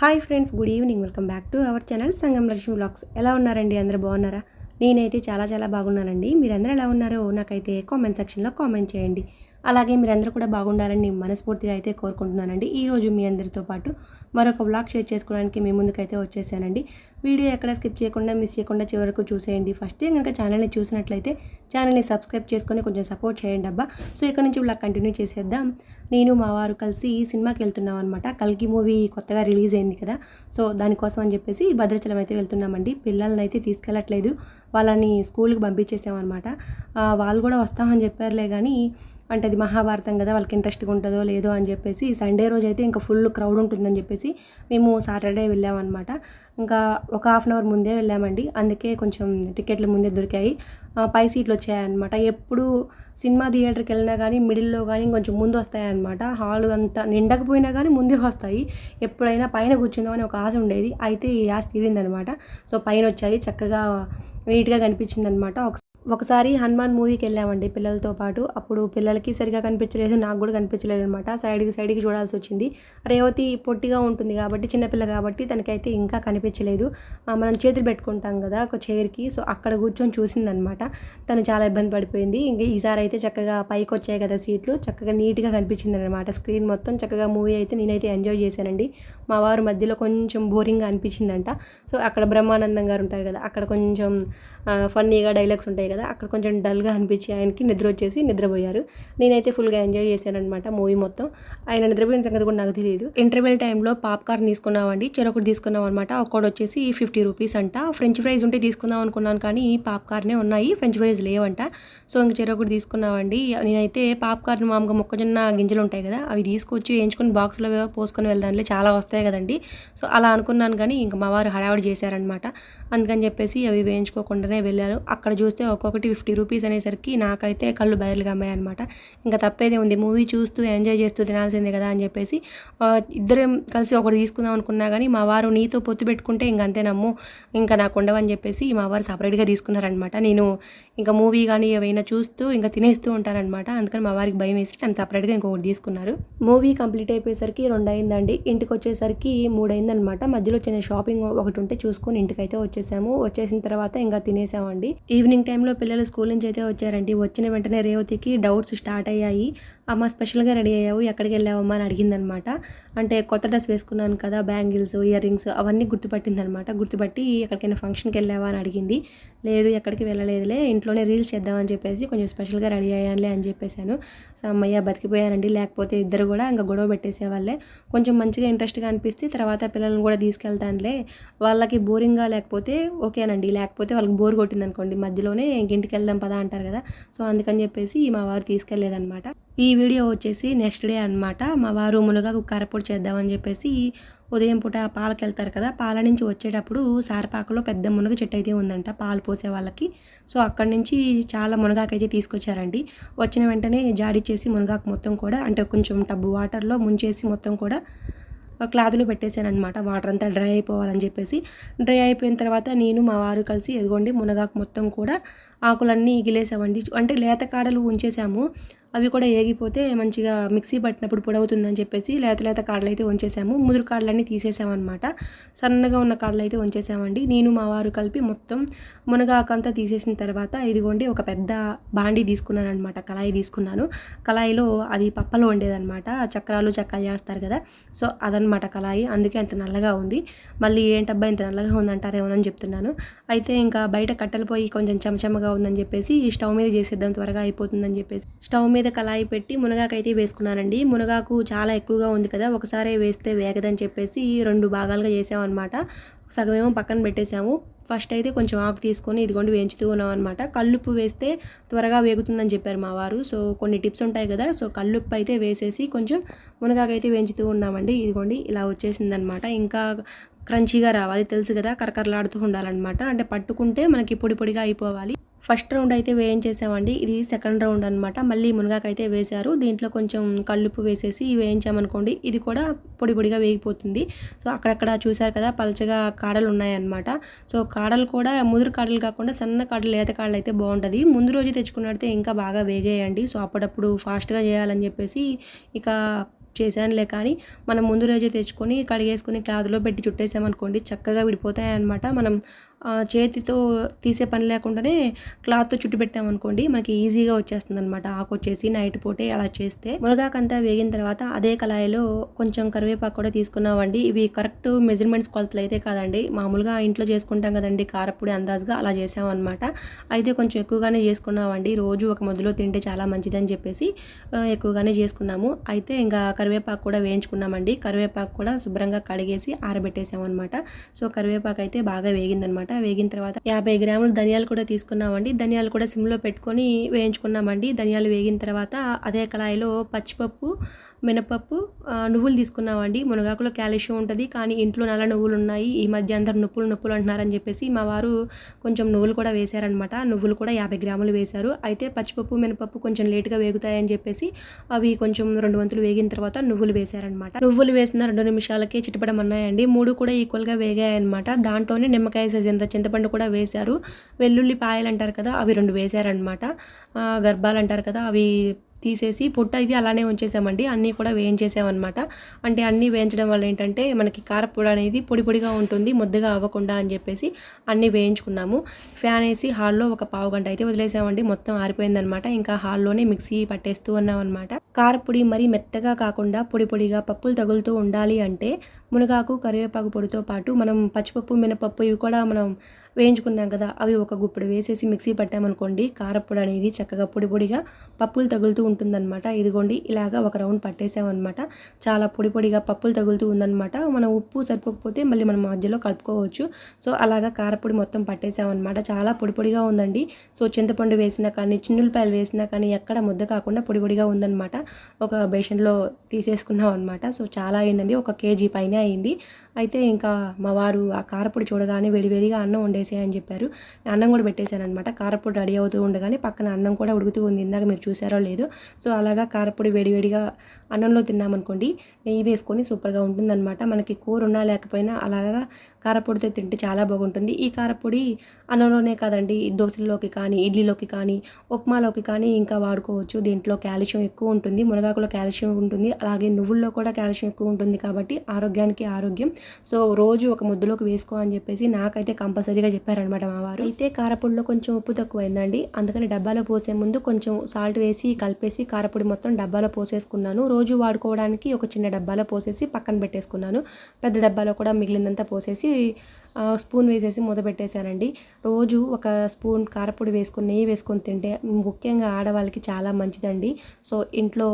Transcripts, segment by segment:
Hi friends good evening. Welcome back to our channel Sangam Lakshmi blogs ఎలా ఉన్నారండి అందరూ? బాగున్నారా? నేనైతే చాలా చాలా బాగున్నానండి. మీరందరూ ఎలా ఉన్నారో నాకైతే కామెంట్ సెక్షన్లో కామెంట్ చేయండి. అలాగే మీరందరూ కూడా బాగుండాలని మనస్ఫూర్తిగా అయితే కోరుకుంటున్నానండి. ఈరోజు మీ అందరితో పాటు మరొక బ్లాగ్ షేర్ చేసుకోవడానికి మీ ముందుకైతే వచ్చేసానండి. వీడియో ఎక్కడ స్కిప్ చేయకుండా మిస్ చేయకుండా చివరకు చూసేయండి. ఫస్ట్ టైం కనుక ఛానల్ని చూసినట్లయితే ఛానల్ని సబ్స్క్రైబ్ చేసుకొని కొంచెం సపోర్ట్ చేయండి అబ్బా. సో ఇక్కడ నుంచి బ్లాగ్ కంటిన్యూ చేసేద్దాం. నేను మా వారు కలిసి ఈ సినిమాకి వెళ్తున్నాం అనమాట కల్కి మూవీ కొత్తగా రిలీజ్ అయింది కదా. సో దానికోసం అని చెప్పేసి భద్రాచలం అయితే వెళ్తున్నామండి. పిల్లల్ని అయితే తీసుకెళ్ళట్లేదు. వాళ్ళని స్కూల్కి పంపించేసామన్నమాట వాళ్ళు కూడా వస్తామని చెప్పారులే కానీ అంటే అది మహాభారతం కదా వాళ్ళకి ఇంట్రెస్ట్గా ఉంటుందో లేదో అని చెప్పేసి సండే రోజు అయితే ఇంకా ఫుల్ క్రౌడ్ ఉంటుందని చెప్పేసి మేము సాటర్డే వెళ్ళామన్నమాట. ఇంకా ఒక హాఫ్ అన్ అవర్ ముందే వెళ్ళామండి. అందుకే కొంచెం టికెట్లు ముందే దొరికాయి. పై సీట్లు వచ్చాయన్నమాట. ఎప్పుడు సినిమా థియేటర్కి వెళ్ళినా కానీ మిడిల్లో కానీ కొంచెం ముందు వస్తాయన్నమాట. హాల్ అంతా నిండకపోయినా కానీ ముందే వస్తాయి. ఎప్పుడైనా పైన కూర్చుందామని ఒక ఆశ ఉండేది. అయితే ఈ ఆశ తీరిందనమాట సో పైన వచ్చాయి. చక్కగా నీట్గా కనిపించింది అనమాట ఒక ఒకసారి హనుమాన్ మూవీకి వెళ్ళామండి పిల్లలతో పాటు. అప్పుడు పిల్లలకి సరిగా కనిపించలేదు నాకు కూడా కనిపించలేదు అనమాట సైడ్కి సైడ్కి చూడాల్సి వచ్చింది. రేవతి పొట్టిగా ఉంటుంది కాబట్టి చిన్నపిల్ల కాబట్టి తనకైతే ఇంకా కనిపించలేదు. మనం చేతులు పెట్టుకుంటాం కదా ఒక చైర్కి. సో అక్కడ కూర్చొని చూసిందనమాట తను చాలా ఇబ్బంది పడిపోయింది. ఇంకా ఈసారి అయితే చక్కగా పైకి వచ్చాయి కదా సీట్లు. చక్కగా నీట్గా కనిపించింది అనమాట స్క్రీన్ మొత్తం చక్కగా మూవీ అయితే నేనైతే ఎంజాయ్ చేశానండి. మా వారు మధ్యలో కొంచెం బోరింగ్గా అనిపించిందంట. సో అక్కడ బ్రహ్మానందం గారు ఉంటారు కదా అక్కడ కొంచెం ఫన్నీగా డైలాగ్స్ ఉంటాయి కదా అక్కడ కొంచెం డల్గా అనిపించి ఆయనకి నిద్ర వచ్చేసి నిద్రపోయారు. నేనైతే ఫుల్గా ఎంజాయ్ చేశానమాట మూవీ మొత్తం. ఆయన నిద్రపోయిన సంగతి కూడా నాకు తెలియదు ఇంటర్వెల్ టైంలో పాప్కార్న్ తీసుకున్నామండి చెరొకటి తీసుకున్నాం అనమాట ఒక్కటి వచ్చేసి ఫిఫ్టీ రూపీస్ అంట. ఫ్రెంచ్ ఫ్రైస్ ఉంటే తీసుకుందాం అనుకున్నాను కానీ పాప్కార్నే ఉన్నాయి ఫ్రెంచ్ ఫ్రైస్ లేవంట. సో ఇంక చెరొకటి తీసుకున్నామండి. నేనైతే పాప్కార్న్ మామూలుగా మొక్కజొన్న గింజలు ఉంటాయి కదా అవి తీసుకొచ్చి వేయించుకొని బాక్స్లో పోసుకొని వెళ్దాంలే చాలా వస్తాయి కదండి. సో అలా అనుకున్నాను కానీ ఇంకా మా వారు హడావిడి చేశారనమాట అందుకని చెప్పేసి అవి వేయించుకోకుండానే వెళ్ళారు. అక్కడ చూస్తే ఒక్కొక్కటి ఫిఫ్టీ రూపీస్ అనేసరికి నాకైతే కళ్ళు బయలుగా అమ్మాయి అనమాట ఇంకా తప్పేదే ఉంది. మూవీ చూస్తూ ఎంజాయ్ చేస్తూ తినాల్సిందే కదా అని చెప్పేసి ఇద్దరం కలిసి ఒకటి తీసుకుందాం అనుకున్నా కానీ మా వారు నీతో పొత్తు పెట్టుకుంటే ఇంక అంతేనమ్ము ఇంకా నాకు ఉండవని చెప్పేసి మా వారు సపరేట్గా తీసుకున్నారనమాట నేను ఇంకా మూవీ కానీ ఏవైనా చూస్తూ ఇంకా తినేస్తూ ఉంటానమాట అందుకని మా వారికి భయం వేసి తను సపరేట్గా ఇంకొకటి తీసుకున్నారు. మూవీ కంప్లీట్ అయిపోయేసరికి రెండు అయిందండి ఇంటికి వచ్చేసరికి మూడైందనమాట మధ్యలో చిన్న షాపింగ్ ఒకటి ఉంటే చూసుకొని ఇంటికైతే వచ్చేసాము. వచ్చేసిన తర్వాత ఇంకా తినేసామండి. ఈవినింగ్ టైంలో పిల్లలు స్కూల్ నుంచి అయితే వచ్చారండి. వచ్చిన వెంటనే రేవతికి డౌట్స్ స్టార్ట్ అయ్యాయి. అమ్మ స్పెషల్గా రెడీ అయ్యావు ఎక్కడికి వెళ్ళావమ్మా అని అడిగిందనమాట. అంటే కొత్త డ్రెస్ వేసుకున్నాను కదా బ్యాంగిల్స్ ఇయర్ రింగ్స్ అవన్నీ గుర్తుపట్టిందనమాట. గుర్తుపట్టి ఎక్కడికైనా ఫంక్షన్కి వెళ్ళావా అని అడిగింది. లేదు ఎక్కడికి వెళ్ళలేదులే ఇంట్లోనే రీల్స్ చేద్దామని చెప్పేసి కొంచెం స్పెషల్గా రెడీ అయ్యానులే అని చెప్పేశాను. సో అమ్మయ్య బతికిపోయానండి లేకపోతే ఇద్దరు కూడా ఇంకా గొడవ పెట్టేసేవాళ్ళే. కొంచెం మంచిగా ఇంట్రెస్ట్గా అనిపిస్తే తర్వాత పిల్లల్ని కూడా తీసుకెళ్తానులే. వాళ్ళకి బోరింగ్గా లేకపోతే ఓకేనండి లేకపోతే వాళ్ళకి బోర్ కొట్టింది అనుకోండి మధ్యలోనే ఇంటికి వెళ్దాం పదా అంటారు కదా. సో అందుకని చెప్పేసి మా వారు తీసుకెళ్ళేదన్నమాట ఈ వీడియో వచ్చేసి నెక్స్ట్ డే అన్నమాట. మా వారు మునగాకు కారపొడి చేద్దామని చెప్పేసి ఉదయం పూట పాలకి వెళ్తారు కదా పాల నుంచి వచ్చేటప్పుడు సారపాకలో పెద్ద మునగ చెట్టు అయితే ఉందంట పాలు పోసే వాళ్ళకి. సో అక్కడి నుంచి చాలా మునగాకు అయితే తీసుకొచ్చారండి. వచ్చిన వెంటనే జాడిచ్చేసి మునగాకు మొత్తం కూడా అంటే కొంచెం టబ్బు వాటర్లో ముంచేసి మొత్తం కూడా క్లాత్లో పెట్టేశానమాట వాటర్ అంతా డ్రై అయిపోవాలని చెప్పేసి. డ్రై అయిపోయిన తర్వాత నేను మా వారు కలిసి ఎదుగోండి మునగాకు మొత్తం కూడా ఆకులన్నీ ఇగిలేసామండి అంటే లేత కాడలు ఉంచేసాము. అవి కూడా ఏగిపోతే మంచిగా మిక్సీ పట్టినప్పుడు పొడవుతుందని చెప్పేసి లేత లేత కాడలు అయితే ఉంచేసాము ముదురు కాడలన్నీ తీసేసామన్నమాట. సన్నగా ఉన్న కాడలు అయితే ఉంచేసామండి నేను మా వారు కలిపి మొత్తం మునగాకంతా తీసేసిన తర్వాత ఇదిగోండి ఒక పెద్ద బాండి తీసుకున్నాను అనమాట కళాయి తీసుకున్నాను. కళాయిలో అది పప్పలు వండేదనమాట చక్రాలు చక్రాలు చేస్తారు కదా. సో అదనమాట కళాయి. అందుకే అంత నల్లగా ఉంది. మళ్ళీ ఏంటబ్బా ఇంత నల్లగా ఉందంటారేమోనని చెప్తున్నాను. అయితే ఇంకా బయట కట్టెలు పోయి కొంచెం చెమచెమగా ఉందని చెప్పేసి ఈ స్టవ్ మీద చేసేద్దాం త్వరగా అయిపోతుందని చెప్పేసి. స్టవ్ మీద కళాయి పెట్టి మునగాకు అయితే వేసుకున్నానండి. మునగాకు చాలా ఎక్కువగా ఉంది కదా ఒకసారి వేస్తే వేగదని చెప్పేసి రెండు భాగాలుగా చేసామన్నమాట. సగమేమో పక్కన పెట్టేసాము ఫస్ట్ అయితే కొంచెం ఆకు తీసుకొని ఇదిగోండి వేయించుతూ ఉన్నాం అనమాట కల్లుప్పు వేస్తే త్వరగా వేగుతుందని చెప్పారు మా వారు. సో కొన్ని టిప్స్ ఉంటాయి కదా సో కల్లుప్పు అయితే వేసేసి కొంచెం మునగాకైతే వేయించుతూ ఉన్నామండి. ఇదిగోండి ఇలా వచ్చేసిందనమాట ఇంకా క్రంచీగా రావాలి తెలుసు కదా కరకరలాడుతూ ఉండాలన్నమాట. అంటే పట్టుకుంటే మనకి పొడి పొడిగా అయిపోవాలి. ఫస్ట్ రౌండ్ అయితే వేయించేసామండి ఇది సెకండ్ రౌండ్ అనమాట మళ్ళీ మునగాకైతే వేశారు. దీంట్లో కొంచెం కల్లుప్పు వేసేసి వేయించామనుకోండి ఇది కూడా పొడి పొడిగా వేగిపోతుంది. సో అక్కడక్కడ చూశారు కదా పలచగా కాడలు ఉన్నాయన్నమాట. సో కాడలు కూడా ముదురు కాడలు కాకుండా సన్న కాడలు లేత కాడలు అయితే బాగుంటుంది. ముందు రోజు తెచ్చుకున్నట్టే ఇంకా బాగా వేగేయండి. సో అప్పుడప్పుడు ఫాస్ట్గా చేయాలని చెప్పేసి ఇక చేశానులే కానీ మనం ముందు రోజే తెచ్చుకొని కడిగేసుకొని క్లాత్లో పెట్టి చుట్టేసామనుకోండి చక్కగా విడిపోతాయి అనమాట మనం చేతితో తీసే పని లేకుండానే క్లాత్తో చుట్టు పెట్టామనుకోండి మనకి ఈజీగా వచ్చేస్తుంది అనమాట ఆకు వచ్చేసి నైట్ పూటే అలా చేస్తే. మునగాకంతా వేగిన తర్వాత అదే కళాయిలో కొంచెం కరివేపాకు కూడా తీసుకున్నామండి. ఇవి కరెక్ట్ మెజర్మెంట్స్ కొలతలు అయితే కాదండి. మామూలుగా ఇంట్లో చేసుకుంటాం కదండి కారపొడి అందాజుగా అలా చేసామన్నమాట. అయితే కొంచెం ఎక్కువగానే చేసుకున్నామండి. రోజు ఒక మొదలో తింటే చాలా మంచిదని చెప్పేసి ఎక్కువగానే చేసుకున్నాము. అయితే ఇంకా కరివేపాకు కూడా వేయించుకున్నామండి. కరివేపాకు కూడా శుభ్రంగా కడిగేసి ఆరబెట్టేసామన్నమాట. సో కరివేపాకు అయితే బాగా వేగిందనమాట వేగిన తర్వాత యాభై గ్రాములు ధనియాలు కూడా తీసుకున్నామండి. ధనియాలు కూడా సిమ్లో పెట్టుకొని వేయించుకున్నామండి. ధనియాలు వేగిన తర్వాత అదే కళాయిలో పచ్చిపప్పు మినపప్పు నువ్వులు తీసుకున్నామండి. మునగాకులో క్యాల్షియం ఉంటుంది కానీ ఇంట్లో నల్ల నువ్వులు ఉన్నాయి. ఈ మధ్య అందరు నొప్పులు నొప్పులు అంటున్నారని చెప్పేసి మా వారు కొంచెం నువ్వులు కూడా వేశారనమాట నువ్వులు కూడా యాభై గ్రాములు వేశారు. అయితే పచ్చిపప్పు మినపప్పు కొంచెం లేటుగా వేగుతాయని చెప్పేసి అవి కొంచెం రెండు వంతులు వేగిన తర్వాత నువ్వులు వేశారనమాట నువ్వులు వేసిన రెండు నిమిషాలకే చిటపడమన్నాయండి. మూడు కూడా ఈక్వల్గా వేగాయన్నమాట. దాంట్లోనే నిమ్మకాయ సైజ్ ఎంత చింతపండు కూడా వేశారు. వెల్లుల్లి పాయలు అంటారు కదా అవి రెండు వేశారనమాట గర్భాలు అంటారు కదా అవి తీసేసి పొట్టు అయితే అలానే ఉంచేసామండి. అన్నీ కూడా వేయించేసామన్నమాట. అంటే అన్నీ వేయించడం వల్ల ఏంటంటే మనకి కారపొడి అనేది పొడి పొడిగా ఉంటుంది ముద్దగా అవ్వకుండా అని చెప్పేసి అన్నీ వేయించుకున్నాము. ఫ్యాన్ వేసి హాల్లో ఒక పావు గంట అయితే వదిలేసామండి. మొత్తం ఆరిపోయిందనమాట ఇంకా హాల్లోనే మిక్సీ పట్టేస్తూ ఉన్నామన్నమాట. కారపొడి మరీ మెత్తగా కాకుండా పొడి పొడిగా పప్పులు తగులుతూ ఉండాలి అంటే మునగాకు కరివేపాకు పొడితో పాటు మనం పచ్చిపప్పు మినపప్పు ఇవి కూడా మనం వేయించుకున్నాం కదా అవి ఒక గుప్పుడు వేసేసి మిక్సీ పట్టామనుకోండి కారపొడి అనేది చక్కగా పొడి పొడిగా పప్పులు తగులుతూ ఉంటుందన్నమాట. ఇదిగోండి ఇలాగా ఒక రౌండ్ పట్టేసామన్నమాట. చాలా పొడి పొడిగా పప్పులు తగులుతూ ఉందన్నమాట. మనం ఉప్పు సరిపోకపోతే మళ్ళీ మనం మధ్యలో కలుపుకోవచ్చు. సో అలాగా కారపొడి మొత్తం పట్టేసామన్నమాట. చాలా పొడి పొడిగా ఉందండి. సో చింతపండు వేసినా కానీ చిన్నులపాయలు వేసినా కానీ ఎక్కడ ముద్ద కాకుండా పొడి పొడిగా ఉందన్నమాట. ఒక బేషన్లో తీసేసుకున్నాం అనమాట సో చాలా అయిందండి. ఒక కేజీ పైన అయింది. అయితే ఇంకా మా వారు ఆ కారపొడి చూడగానే వేడివేడిగా అన్నం వండేసే అని చెప్పారు. అన్నం కూడా పెట్టేశాను అనమాట కారపొడి రెడీ అవుతూ ఉండగానే పక్కన అన్నం కూడా ఉడుకుతూ ఉంది. ఇందాక మీరు చూసారో లేదో. సో అలాగా కారపొడి వేడివేడిగా అన్నంలో తిన్నామనుకోండి నెయ్యి వేసుకొని సూపర్గా ఉంటుందన్నమాట. మనకి కూర ఉన్నా లేకపోయినా అలాగా కారపొడితో తింటే చాలా బాగుంటుంది. ఈ కారపొడి అన్నంలోనే కాదండి దోశల్లోకి కానీ ఇడ్లీలోకి కానీ ఉప్మాలోకి కానీ ఇంకా వాడుకోవచ్చు. దీంట్లో కాల్షియం ఎక్కువ ఉంటుంది. మునగాకులో కాల్షియం ఉంటుంది. అలాగే నువ్వుల్లో కూడా కాల్షియం ఎక్కువ ఉంటుంది కాబట్టి ఆరోగ్యానికి ఆరోగ్యం. సో రోజు ఒక ముద్దలోకి వేసుకో అని చెప్పేసి నాకైతే కంపల్సరీగా చెప్పారనమాట మా వారు. అయితే కారపొడిలో కొంచెం ఉప్పు తక్కువైందండి. అందుకని డబ్బాలో పోసే ముందు కొంచెం సాల్ట్ వేసి కలిపేసి కారపొడి మొత్తం డబ్బాలో పోసేసుకున్నాను. రోజు వాడుకోవడానికి ఒక చిన్న డబ్బాలో పోసేసి పక్కన పెట్టేసుకున్నాను. పెద్ద డబ్బాలో కూడా మిగిలిందంతా పోసేసి స్పూన్ వేసేసి మూత పెట్టేశానండి. రోజు ఒక స్పూన్ కారపొడి వేసుకొని నెయ్యి వేసుకొని తింటే ముఖ్యంగా ఆడవాళ్ళకి చాలా మంచిదండి. సో ఇంట్లో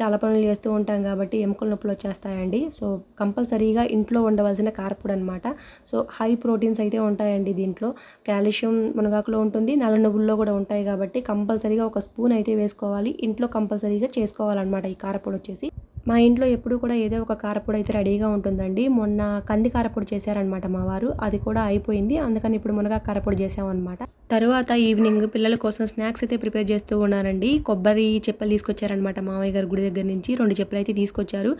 చాలా పనులు చేస్తూ ఉంటాం కాబట్టి ఎముకల నొప్పులు వచ్చేస్తాయండి. సో కంపల్సరీగా ఇంట్లో ఉండవలసిన కారపొడి అనమాట సో హై ప్రోటీన్స్ అయితే ఉంటాయండి దీంట్లో. కాల్షియం మునగాకులో ఉంటుంది నల్ల నువ్వుల్లో కూడా ఉంటాయి కాబట్టి కంపల్సరీగా ఒక స్పూన్ అయితే వేసుకోవాలి. ఇంట్లో కంపల్సరీగా చేసుకోవాలన్నమాట ఈ కారపొడి వచ్చేసి. మా ఇంట్లో ఎప్పుడు కూడా ఏదో ఒక కారపొడి అయితే రెడీగా ఉంటుందండి. మొన్న కంది కారపొడి చేశారనమాట మా వారు. అది కూడా అయిపోయింది. అందుకని ఇప్పుడు మునగా కారపొడి చేసామన్నమాట తర్వాత ఈవినింగ్ పిల్లల కోసం స్నాక్స్ అయితే ప్రిపేర్ చేస్తూ ఉన్నానండి. కొబ్బరి చెప్పలు తీసుకొచ్చారనమాట మామయ్య గారి గుడి దగ్గర నుంచి. రెండు చెప్పులు అయితే తీసుకొచ్చారు.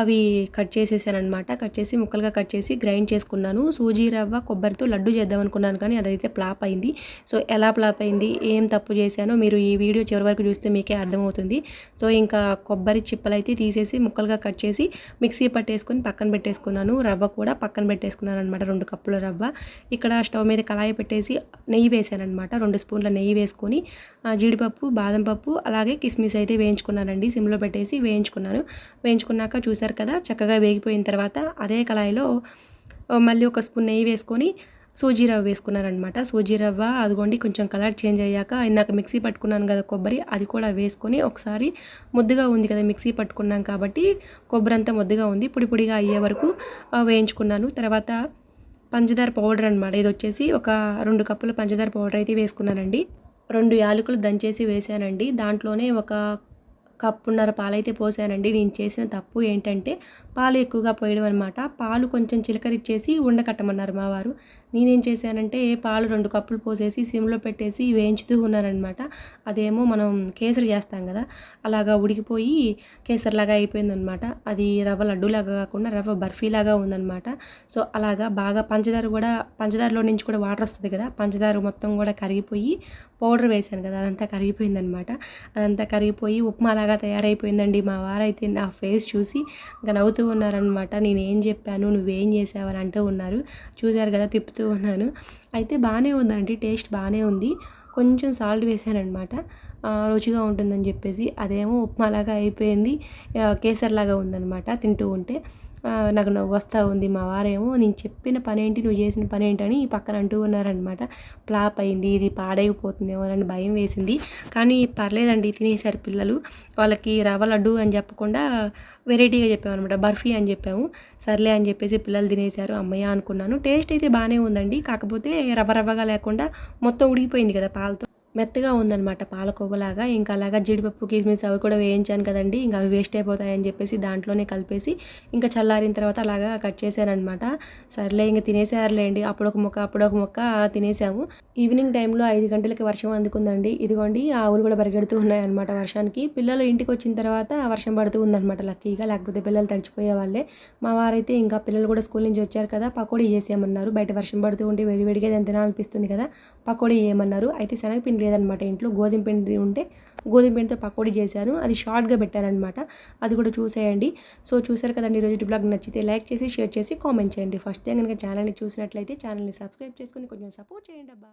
అవి కట్ చేసేసానమాట కట్ చేసి ముక్కలుగా కట్ చేసి గ్రైండ్ చేసుకున్నాను. సూజీ రవ్వ కొబ్బరితో లడ్డు చేద్దాం అనుకున్నాను కానీ అదైతే ప్లాప్ అయింది. సో ఎలా ప్లాప్ అయింది? ఏం తప్పు చేశానో మీరు ఈ వీడియో చివరి వరకు చూస్తే మీకే అర్థమవుతుంది. సో ఇంకా కొబ్బరి చిప్పలు అయితే తీసేసి ముక్కలుగా కట్ చేసి మిక్సీ పట్టేసుకొని పక్కన పెట్టేసుకున్నాను. రవ్వ కూడా పక్కన పెట్టేసుకున్నాను అనమాట రెండు కప్పుల రవ్వ. ఇక్కడ స్టవ్ మీద కళాయి పెట్టేసి నెయ్యి వేసాను అనమాట రెండు స్పూన్ల నెయ్యి వేసుకొని జీడిపప్పు బాదం పప్పు అలాగే కిస్మిస్ అయితే వేయించుకున్నానండి. సిమ్లో పెట్టేసి వేయించుకున్నాను. వేయించుకున్నాక చూసారు కదా చక్కగా వేగిపోయిన తర్వాత అదే కళాయిలో మళ్ళీ ఒక స్పూన్ నెయ్యి వేసుకొని సూజీ రవ్వ వేసుకున్నారనమాట సూజీ రవ్వ అదిగోండి కొంచెం కలర్ చేంజ్ అయ్యాక ఇందాక మిక్సీ పట్టుకున్నాను కదా కొబ్బరి అది కూడా వేసుకొని ఒకసారి ముద్దుగా ఉంది కదా మిక్సీ పట్టుకున్నాం కాబట్టి కొబ్బరి అంతా ముద్దుగా ఉంది. పొడి పొడిగా అయ్యే వరకు వేయించుకున్నాను. తర్వాత పంచదార పౌడర్ అనమాట ఇది వచ్చేసి ఒక రెండు కప్పుల పంచదార పౌడర్ అయితే వేసుకున్నానండి. రెండు యాలకులు దంచేసి వేసానండి. దాంట్లోనే ఒక కప్పున్నర పాలైతే పోసానండి. నేను చేసిన తప్పు ఏంటంటే పాలు ఎక్కువగా పోయడం అనమాట పాలు కొంచెం చిలకరిచ్చేసి ఉండకట్టమన్నారు మా వారు. నేనేం చేశానంటే పాలు రెండు కప్పులు పోసేసి సిమ్లో పెట్టేసి వేయించుతూ ఉన్నానమాట అదేమో మనం కేసరి చేస్తాం కదా అలాగా ఉడికిపోయి కేసరిలాగా అయిపోయిందనమాట అది రవ్వ లడ్డూలాగా కాకుండా రవ్వ బర్ఫీలాగా ఉందన్నమాట. సో అలాగా బాగా పంచదార కూడా పంచదారలో నుంచి కూడా వాటర్ వస్తుంది కదా పంచదార మొత్తం కూడా కరిగిపోయి పౌడర్ వేశాను కదా అదంతా కరిగిపోయిందనమాట అదంతా కరిగిపోయి ఉప్మా లాగా తయారైపోయిందండి మా వారైతే నా ఫేస్ చూసి. ఇంకా నవ్వుతూ తిప్పుతూ ఉన్నారనమాట నేను ఏం చెప్పాను? నువ్వేం చేసావని అంటూ ఉన్నారు. చూశారు కదా తిప్పుతూ ఉన్నాను అయితే బాగానే ఉందండి. టేస్ట్ బాగానే ఉంది. కొంచెం సాల్ట్ వేసానమాట రుచిగా ఉంటుందని చెప్పేసి. అదేమో ఉప్మాలాగా అయిపోయింది. కేసర్లాగా ఉందనమాట తింటూ ఉంటే. నాకు నవ్వు వస్తూ ఉంది మా వారేమో నేను చెప్పిన పని ఏంటి నువ్వు చేసిన పని ఏంటని పక్కన అంటూ ఉన్నారనమాట ప్లాప్ అయింది ఇది పాడైపోతుందేమో అని భయం వేసింది. కానీ పర్లేదండి తినేసారు పిల్లలు. వాళ్ళకి రవ్వ లడ్డు అని చెప్పకుండా వెరైటీగా చెప్పామన్నమాట. బర్ఫీ అని చెప్పాము. సర్లే అని చెప్పేసి పిల్లలు తినేశారు. అమ్మయ్య అనుకున్నాను. టేస్ట్ అయితే బాగానే ఉందండి. కాకపోతే రవ్వ రవ్వగా లేకుండా మొత్తం ఉడికిపోయింది కదా పాలతో. మెత్తగా ఉందన్నమాట పాలకోవలాగా. ఇంకా అలాగా జీడిపప్పు కిస్మిస్ అవి కూడా వేయించాను కదండి. ఇంకా అవి వేస్ట్ అయిపోతాయని చెప్పేసి దాంట్లోనే కలిపేసి ఇంకా చల్లారిన తర్వాత అలాగా కట్ చేశానమాట సర్లే ఇంకా తినేసారులేండి. అప్పుడు ఒక మొక్క అప్పుడు ఒక మొక్క తినేసాము. ఈవినింగ్ టైంలో ఐదు గంటలకి వర్షం అందుకుందండి. ఇదిగోండి ఆవులు కూడా పరిగెడుతూ ఉన్నాయన్నమాట వర్షానికి. పిల్లలు ఇంటికి వచ్చిన తర్వాత వర్షం పడుతూ ఉందన్నమాట లక్కీగా. లేకపోతే పిల్లలు తడిచిపోయే వాళ్ళే. మా వారైతే ఇంకా పిల్లలు కూడా స్కూల్ నుంచి వచ్చారు కదా పకోడీ చేసేయమన్నారు. బయట వర్షం పడుతూ ఉంటే వేడివేడిగా ఏదైనా తినాలనిపిస్తుంది కదా పకోడీ చేయమన్నారు. అయితే శనగపిండి లేదనమాట. ఇంట్లో గోధుమ పిండి ఉంటే గోధుమ పిండితో పకోడీ చేశాను. అది షార్ట్గా పెట్టానమాట అది కూడా చూసేయండి. సో చూసారు కదండి ఈరోజు బ్లాగ్ నచ్చితే లైక్ చేసి షేర్ చేసి కామెంట్ చేయండి. ఫస్ట్ టైం కనుక ఛానల్ని చూసినట్లయితే ఛానల్ని సబ్స్క్రైబ్ చేసుకొని కొంచెం సపోర్ట్ చేయండి అబ్బా.